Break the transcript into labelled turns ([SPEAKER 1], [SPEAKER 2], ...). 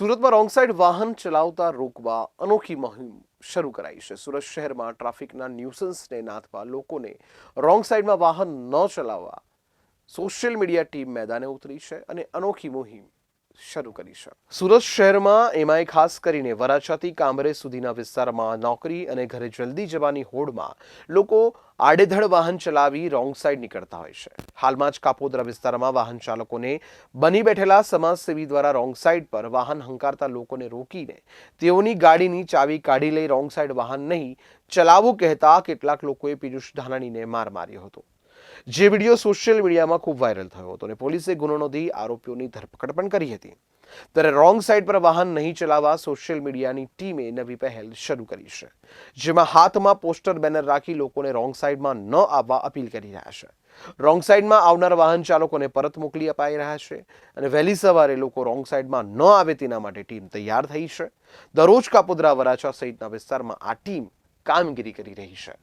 [SPEAKER 1] સુરતમાં wrong side વાહન ચલાવતા રોકવા અનોખી મુહિમ શરૂ કરાઈ છે. સુરત શહેરમાં ટ્રાફિકના ન્યુસન્સને નાથવા લોકોને રોંગ સાઈડમાં વાહન ન ચલાવવા સોશિયલ મીડિયા ટીમ મેદાને ઉતરી છે અને અનોખી મુહિમ શરૂ કરી છે. સુરત શહેરમાં એમાંય ખાસ કરીને વરાછાથી કામરેજ સુધીના વિસ્તારમાં નોકરી અને ઘરે જલ્દી જવાની હોડમાં લોકો આડેધડ વાહન ચલાવી રોંગ સાઈડ નીકળતા હોય છે. હાલમાં જ કાપોદરા વિસ્તારમાં વાહન ચાલકોને બની બેઠેલા સમાજસેવી દ્વારા રોંગ સાઈડ પર વાહન હંકારતા લોકોને રોકીને તેઓની ગાડીની ચાવી કાઢી લઈ રોંગ સાઈડ વાહન નહીં ચલાવવું કહેતા કેટલાક લોકોએ પિયુષ ધાનાણીને માર માર્યો હતો. જે વીડિયો સોશિયલ મીડિયામાં ખૂબ વાયરલ થયો હતો અને પોલીસે ગુનો નોંધી આરોપીઓની ધરપકડ પણ કરી હતી. ત્યારે રોંગ સાઈડ પર વાહન નહીં ચલાવવા સોશિયલ મીડિયાની ટીમે નવી પહેલ શરૂ કરી છે, જેમાં હાથમાં પોસ્ટર, બેનર રાખી લોકોને રોંગ સાઈડમાં ન આવવા અપીલ કરી રહ્યા છે. રોંગ સાઈડમાં આવનાર વાહન ચાલકોને પરત મોકલી અપાઈ રહ્યા છે અને વહેલી સવારે લોકો રોંગ સાઈડમાં ન આવે તેના માટે ટીમ તૈયાર થઈ છે. દરરોજ કાપોદરા વરાછા સહિતના વિસ્તારમાં આ ટીમ કામગીરી કરી રહી છે.